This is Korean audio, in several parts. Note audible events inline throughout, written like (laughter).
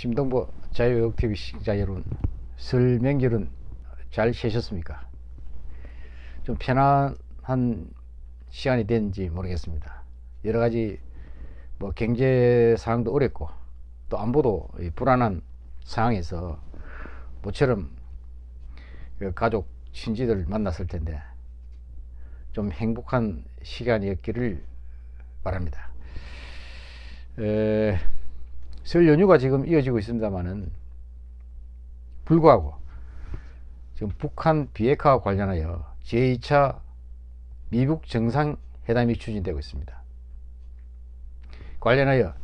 심동보 자유역TV 시청자 여러분 설 명절은 잘 쉬셨습니까? 좀 편안한 시간이 됐는지 모르겠습니다. 여러 가지 뭐 경제 상황도 어렵고 또 안보도 불안한 상황에서 모처럼 그 가족 친지들 만났을 텐데 좀 행복한 시간이었기를 바랍니다. 에, 설 연휴가 지금 이어지고 있습니다만은 불구하고 지금 북한 비핵화와 관련하여 제2차 미북 정상회담이 추진되고 있습니다. 관련하여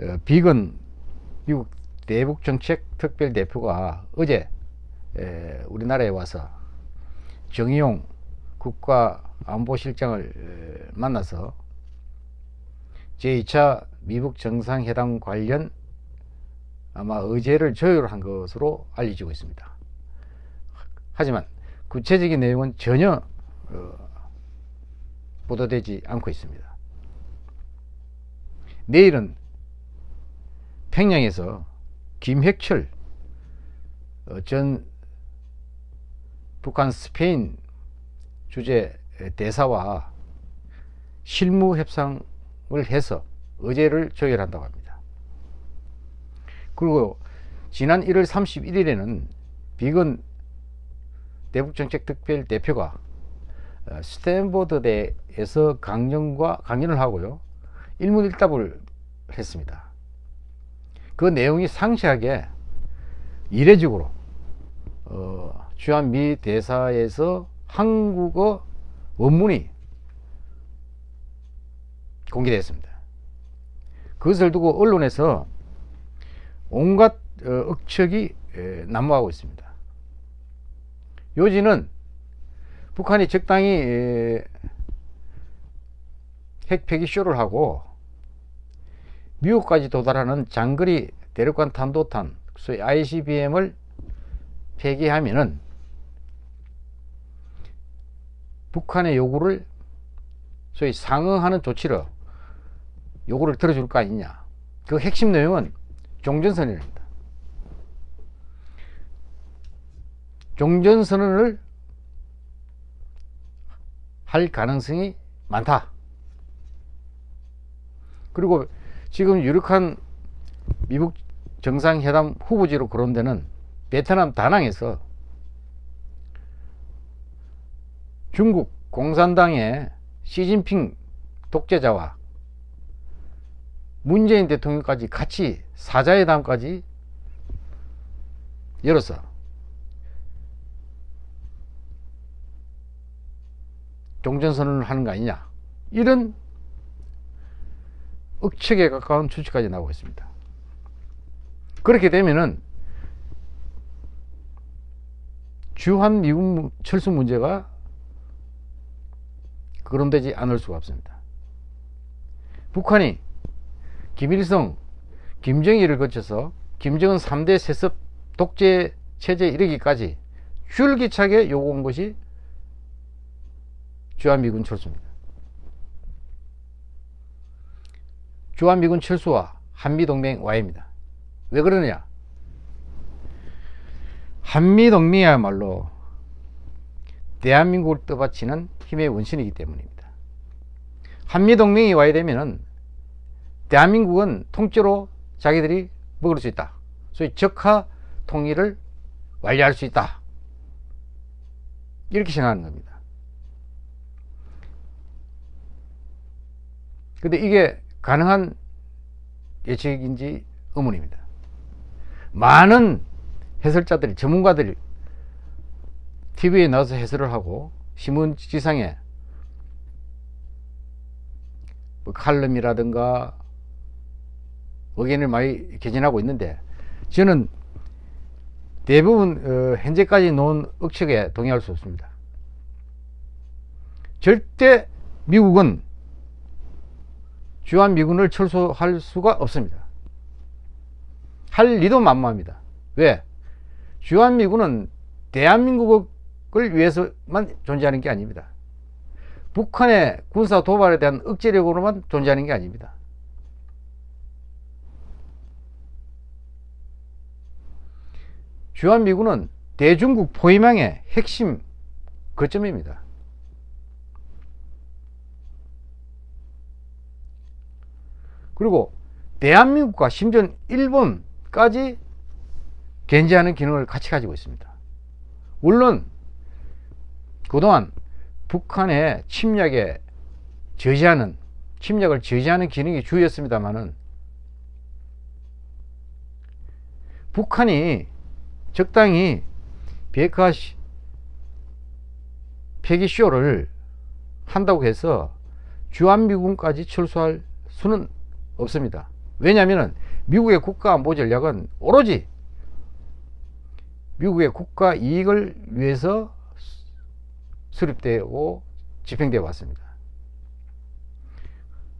어, 비건 미국 대북 정책 특별 대표가 어제 우리나라에 와서 정의용 국가안보실장을 만나서 제2차 미북 정상회담 관련 아마 의제를 조율한 것으로 알려지고 있습니다. 하지만 구체적인 내용은 전혀 어, 보도되지 않고 있습니다. 내일은 평양에서 김핵철 어, 전 북한 스페인 주재 대사와 실무 협상을 해서 의제를 조율한다고 합니다. 그리고 지난 1월 31일에는 비건 대북정책특별 대표가 어, 스탠포드대에서 강연과 강연을 하고요. 일문일답을 했습니다. 그 내용이 상세하게 이례적으로 어, 주한미 대사에서 한국어 원문이 공개됐습니다. 그것을 두고 언론에서 온갖 어, 억척이 난무하고 있습니다. 요지는 북한이 적당히 핵 폐기 쇼를 하고 미국까지 도달하는 장거리 대륙간 탄도탄 소위 ICBM을 폐기하면은 북한의 요구를 소위 상응하는 조치로 요구를 들어줄 거 아니냐. 그 핵심 내용은 종전선언입니다. 종전선언을 할 가능성이 많다. 그리고 지금 유력한 미국 정상회담 후보지로 거론되는 베트남 다낭에서 중국 공산당의 시진핑 독재자와 문재인 대통령까지 같이 사자회담까지 열어서 종전선언을 하는 거 아니냐 이런 억측에 가까운 추측까지 나오고 있습니다. 그렇게 되면은 주한 미국 철수 문제가 거론되지 않을 수가 없습니다. 북한이 김일성, 김정일을 거쳐서 김정은 3대 세습 독재 체제에 이르기까지 줄기차게 요구한 것이 주한미군 철수입니다. 주한미군 철수와 한미동맹 와해입니다. 왜 그러느냐? 한미동맹이야말로 대한민국을 떠받치는 힘의 원신이기 때문입니다. 한미동맹이 와야 되면은 대한민국은 통째로 자기들이 먹을 수 있다. 소위 적화 통일을 완료할 수 있다. 이렇게 생각하는 겁니다. 근데 이게 가능한 예측인지 의문입니다. 많은 해설자들이, 전문가들이 TV에 나와서 해설을 하고 신문 지상에 뭐 칼럼이라든가 의견을 많이 개진하고 있는데 저는 대부분 어, 현재까지 놓은 억측에 동의할 수 없습니다. 절대 미국은 주한미군을 철수할 수가 없습니다. 할 리도 만무합니다. 왜? 주한미군은 대한민국을 위해서만 존재하는 게 아닙니다. 북한의 군사 도발에 대한 억제력으로만 존재하는 게 아닙니다. 주한미군은 대중국 포위망의 핵심 거점입니다. 그리고 대한민국과 심지어 일본까지 견제하는 기능을 같이 가지고 있습니다. 물론 그동안 북한의 침략에 저지하는 침략을 저지하는 기능이 주였습니다만은 북한이 적당히 비핵화 폐기쇼를 한다고 해서 주한미군까지 철수할 수는 없습니다. 왜냐하면 미국의 국가안보 전략은 오로지 미국의 국가 이익을 위해서 수립되고 집행되어 왔습니다.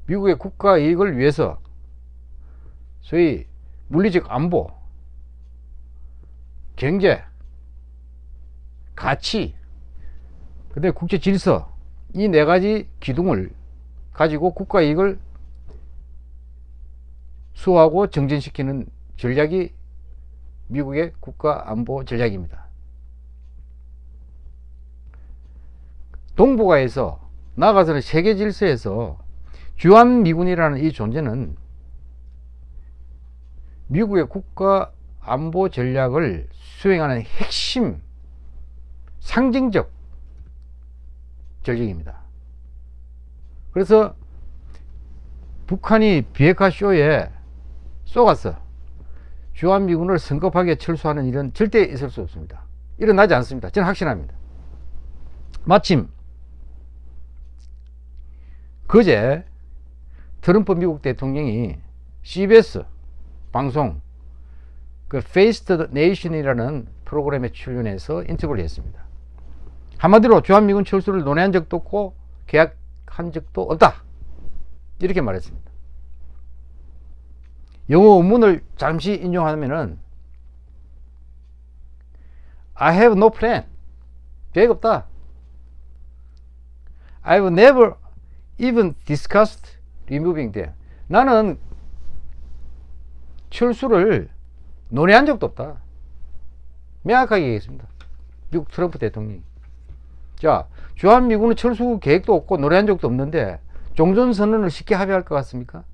미국의 국가 이익을 위해서 소위 물리적 안보, 경제, 가치, 근데 국제 질서 이 네 가지 기둥을 가지고 국가 이익을 수호하고 정진시키는 전략이 미국의 국가 안보 전략입니다. 동북아에서 나아가서는 세계 질서에서 주한미군이라는 이 존재는 미국의 국가 안보 전략을 수행하는 핵심 상징적 전략입니다. 그래서 북한이 비핵화 쇼에 쏘갔어. 주한미군을 성급하게 철수하는 일은 절대 있을 수 없습니다. 일어나지 않습니다. 저는 확신합니다. 마침 그제 트럼프 미국 대통령이 CBS 방송 그 the Nation이라는 프로그램에 출연해서 인터뷰를 했습니다. 한마디로 주한미군 철수를 논의한 적도 없고 계약한 적도 없다. 이렇게 말했습니다. 영어 원문을 잠시 인용하면은 I have no plan. 계획 없다. I've never even discussed removing them. 나는 철수를 논의한 적도 없다. 명확하게 얘기했습니다. 미국 트럼프 대통령이. 자, 주한미군은 철수 계획도 없고 논의한 적도 없는데 종전선언을 쉽게 합의할 것 같습니까?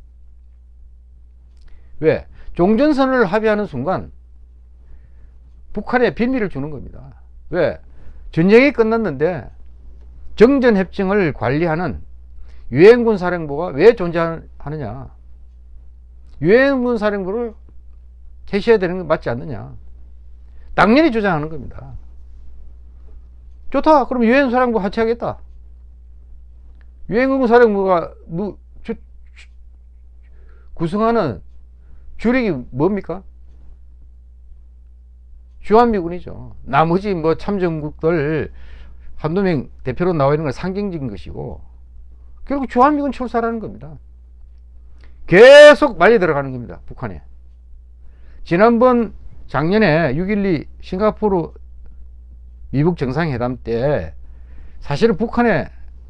왜? 종전선언을 합의하는 순간 북한에 빌미를 주는 겁니다. 왜? 전쟁이 끝났는데 정전협정을 관리하는 유엔군 사령부가 왜 존재하느냐? 유엔군 사령부를 개시해야 되는 건 맞지 않느냐? 당연히 주장하는 겁니다. 좋다. 그럼 유엔 사령부 하차하겠다. 유엔군 사령부가 구성하는 주력이 뭡니까? 주한미군이죠. 나머지 뭐 참전국들 한두 명 대표로 나와 있는 건 상징적인 것이고 결국 주한미군 출사라는 겁니다. 계속 말려 들어가는 겁니다. 북한에. 지난번 작년에 6.12 싱가포르 미북 정상회담 때 사실은 북한에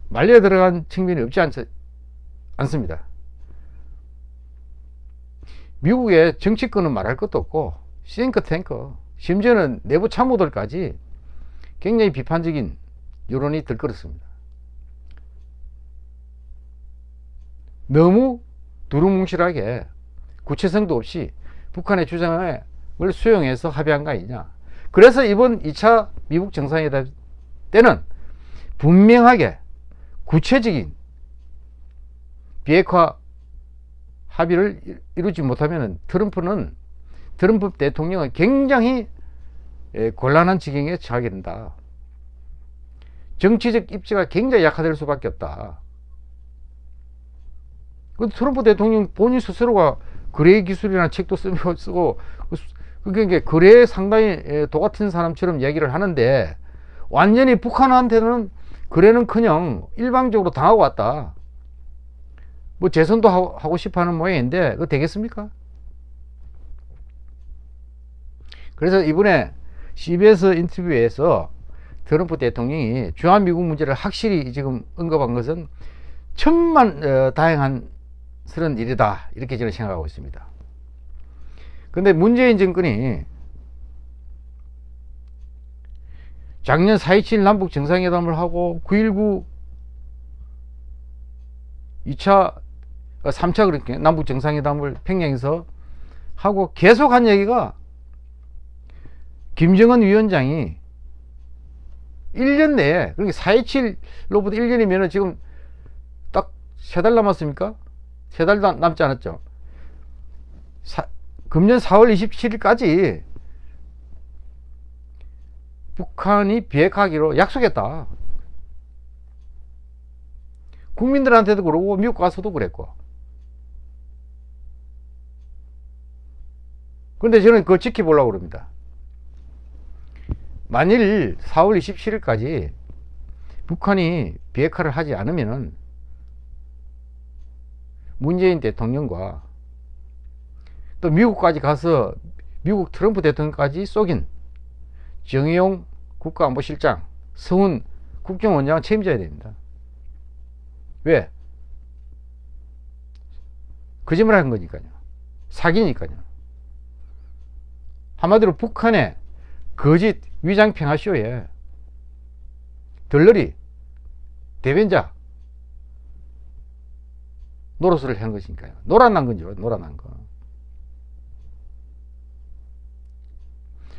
말려 들어간 측면이 없지 않, 않습니다. 미국의 정치권은 말할 것도 없고 싱크탱크 심지어는 내부 참모들까지 굉장히 비판적인 여론이 들끓었습니다. 너무 두루뭉실하게 구체성도 없이 북한의 주장을 수용해서 합의한 거 아니냐. 그래서 이번 2차 미국 정상회담 때는 분명하게 구체적인 비핵화 합의를 이루지 못하면 트럼프는 트럼프 대통령은 굉장히 예, 곤란한 지경에 처하게 된다. 정치적 입지가 굉장히 약화될 수밖에 없다. 그 트럼프 대통령 본인 스스로가 거래 기술이나 책도 쓰고 이제 거래에 상당히 예, 도 같은 사람처럼 얘기를 하는데 완전히 북한한테는 거래는커녕 일방적으로 당하고 왔다. 뭐 재선도 하고 싶어 하는 모양인데 그거 되겠습니까? 그래서 이번에 CBS 인터뷰에서 트럼프 대통령이 주한미국 문제를 확실히 지금 언급한 것은 천만 어, 다행한 스런 일이다 이렇게 저는 생각하고 있습니다. 근데 문재인 정권이 작년 4.27 남북 정상회담을 하고 9.19 2차, 3차 그렇게 남북 정상회담을 평양에서 하고 계속 한 얘기가 김정은 위원장이 1년 내에, 그러니까 4.27로부터 1년이면 지금 딱 세 달 남았습니까? 세달 남지 않았죠. 사, 금년 4월 27일까지 북한이 비핵하기로 약속했다. 국민들한테도 그러고 미국 가서도 그랬고. 그런데 저는 그거 지켜보려고 그럽니다. 만일 4월 27일까지 북한이 비핵화를 하지 않으면은 문재인 대통령과 또 미국까지 가서 미국 트럼프 대통령까지 쏘긴 정의용 국가안보실장, 서훈 국정원장 책임져야 됩니다. 왜? 거짓말 한 거니까요. 사기니까요. 한마디로 북한의 거짓 위장 평화쇼에 덜러리 대변자 노릇을 한 것이니까요. 노란난 건죠. 노란난 거.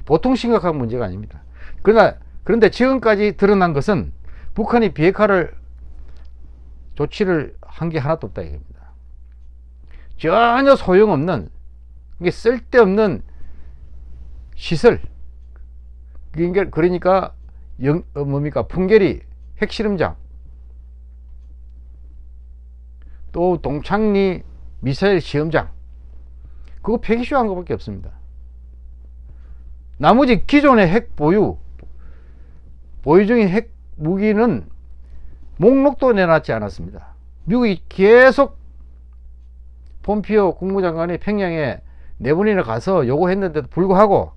보통 심각한 문제가 아닙니다. 그러나 그런데 지금까지 드러난 것은 북한이 비핵화를 조치를 한 게 하나도 없다 이겁니다. 전혀 소용없는 이게 쓸데없는 시설 그러니까, 그러니까 영, 어, 뭡니까 풍계리 핵실험장 또 동창리 미사일 시험장 그거 폐기쇼한 것밖에 없습니다. 나머지 기존의 핵 보유 보유 중인 핵 무기는 목록도 내놨지 않았습니다. 미국이 계속 폼피오 국무장관이 평양에 네 번이나 가서 요구했는데도 불구하고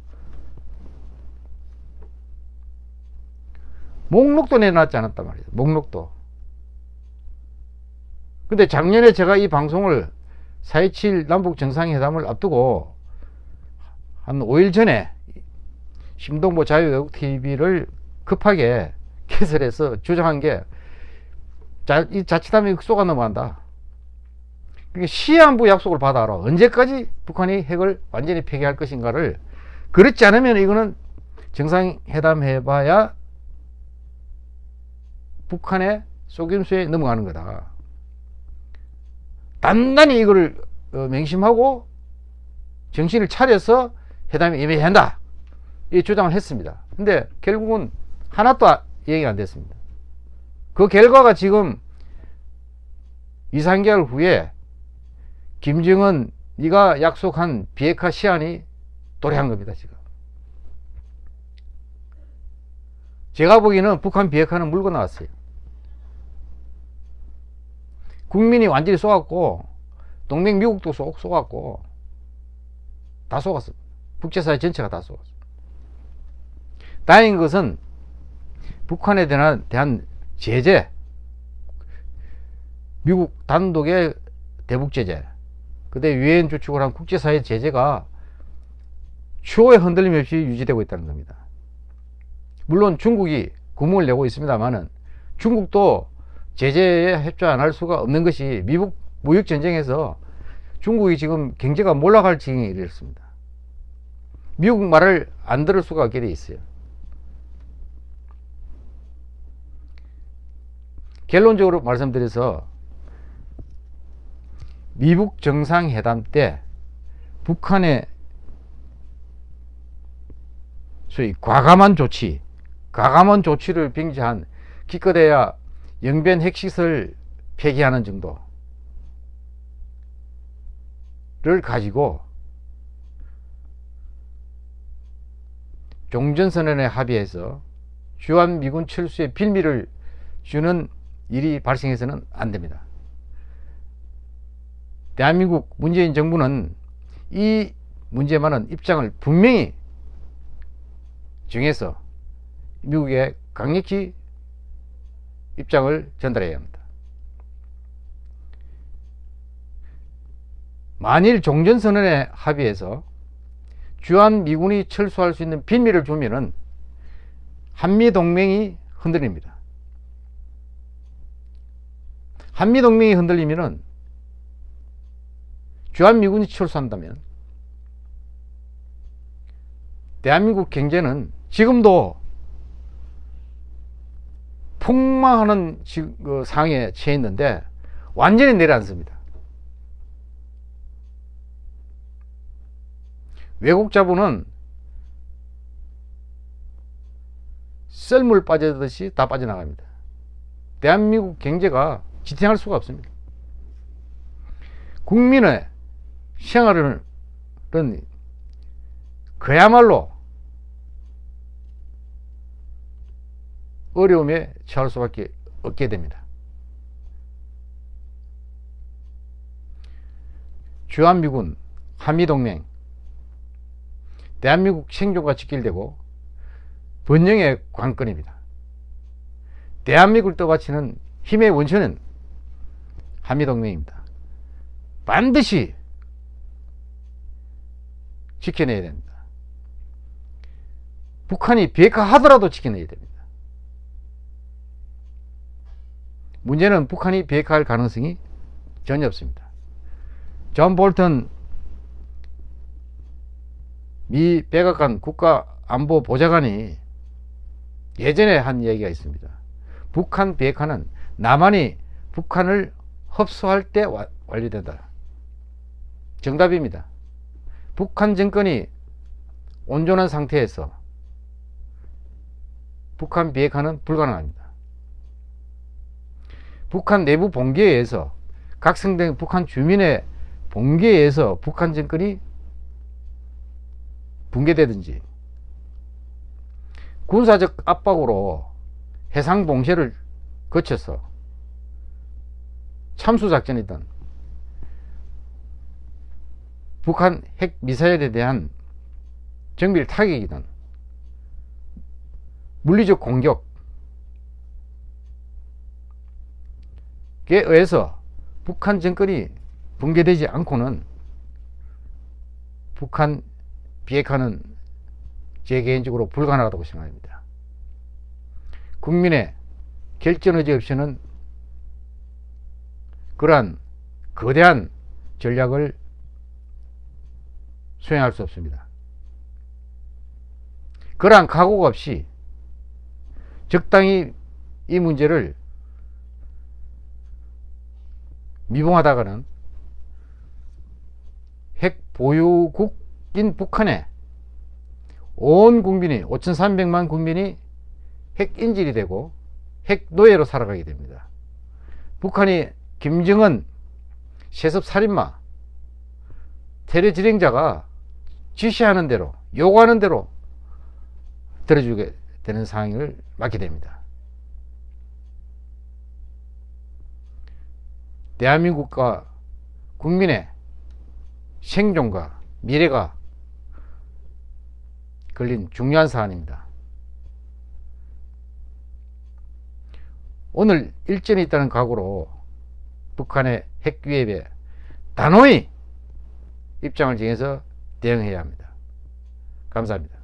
목록도 내놨지 않았단 말이에요. 목록도. 근데 작년에 제가 이 방송을 4.27 남북 정상회담을 앞두고 한 5일 전에 심동보 자유외국TV를 급하게 (laughs) 개설해서 주장한 게 자, 이 자칫하면 쏘가 넘어간다. 그러니까 시한부 약속을 받아라. 언제까지 북한이 핵을 완전히 폐기할 것인가를 그렇지 않으면 이거는 정상회담 해봐야 북한의 속임수에 넘어가는 거다. 단단히 이걸 어, 맹심하고 정신을 차려서 회담에 임해야 한다. 이 주장을 했습니다. 근데 결국은 하나도 얘기가 안 됐습니다. 그 결과가 지금 2, 3개월 후에 김정은 네가 약속한 비핵화 시한이 도래한 겁니다. 지금. 제가 보기에는 북한 비핵화는 물고 나왔어요. 국민이 완전히 쏘았고 동맹 미국도 쏘, 쏘았고 다 쏘았어. 국제사회 전체가 다 쏘았어. 다행인 것은 북한에 대한, 대한 제재, 미국 단독의 대북 제재, 그대 유엔 주축을 한 국제사회 제재가 추호의 흔들림 없이 유지되고 있다는 겁니다. 물론 중국이 구멍을 내고 있습니다만은 중국도 제재에 협조 안 할 수가 없는 것이 미국 무역 전쟁에서 중국이 지금 경제가 몰락할 지경에 이르렀습니다. 미국 말을 안 들을 수가 없게 돼 있어요. 결론적으로 말씀드려서 미국 정상회담 때 북한의 소위 과감한 조치, 과감한 조치를 빙자한 기껏해야 영변 핵시설 폐기하는 정도를 가지고 종전선언에 합의해서 주한 미군 철수의 빌미를 주는 일이 발생해서는 안 됩니다. 대한민국 문재인 정부는 이 문제만은 입장을 분명히 정해서 미국에 강력히 입장을 전달해야 합니다. 만일 종전선언에 합의해서 주한 미군이 철수할 수 있는 빌미를 주면은 한미 동맹이 흔들립니다. 한미 동맹이 흔들리면은 주한 미군이 철수한다면 대한민국 경제는 지금도 폭망하는 그 상황에 처해 있는데 완전히 내려앉습니다. 외국 자본은 썰물 빠져듯이 다 빠져나갑니다. 대한민국 경제가 지탱할 수가 없습니다. 국민의 생활은 그야말로 어려움에 처할 수밖에 없게 됩니다. 주한미군, 한미동맹, 대한민국 생존과 직결되고 번영의 관건입니다. 대한민국을 떠받치는 힘의 원천은 한미동맹입니다. 반드시 지켜내야 됩니다. 북한이 비핵화하더라도 지켜내야 됩니다. 문제는 북한이 비핵화할 가능성이 전혀 없습니다. 존 볼턴 미 백악관 국가안보보좌관이 예전에 한 얘기가 있습니다. 북한 비핵화는 남한이 북한을 흡수할 때 완료된다. 정답입니다. 북한 정권이 온전한 상태에서 북한 비핵화는 불가능합니다. 북한 내부 봉기에 의해서 각성된 북한 주민의 봉기에 의해서 북한 정권이 붕괴되든지 군사적 압박으로 해상 봉쇄를 거쳐서 참수 작전이든 북한 핵 미사일에 대한 정밀 타격이든 물리적 공격 의해서 북한 정권이 붕괴되지 않고는 북한 비핵화는 제 개인적으로 불가능하다고 생각합니다. 국민의 결정 의지 없이는 그러한 거대한 전략을 수행할 수 없습니다. 그러한 각오가 없이 적당히 이 문제를 미봉하다가는 핵 보유국인 북한에 온 국민이 5,300만 국민이 핵 인질이 되고 핵 노예로 살아가게 됩니다. 북한이 김정은 세습 살인마 테러 진행자가 지시하는 대로 요구하는 대로 들어주게 되는 상황을 맞게 됩니다. 대한민국과 국민의 생존과 미래가 걸린 중요한 사안입니다. 오늘 일전이 있다는 각오로 북한의 핵위협에 단호히 입장을 정해서 대응해야 합니다. 감사합니다.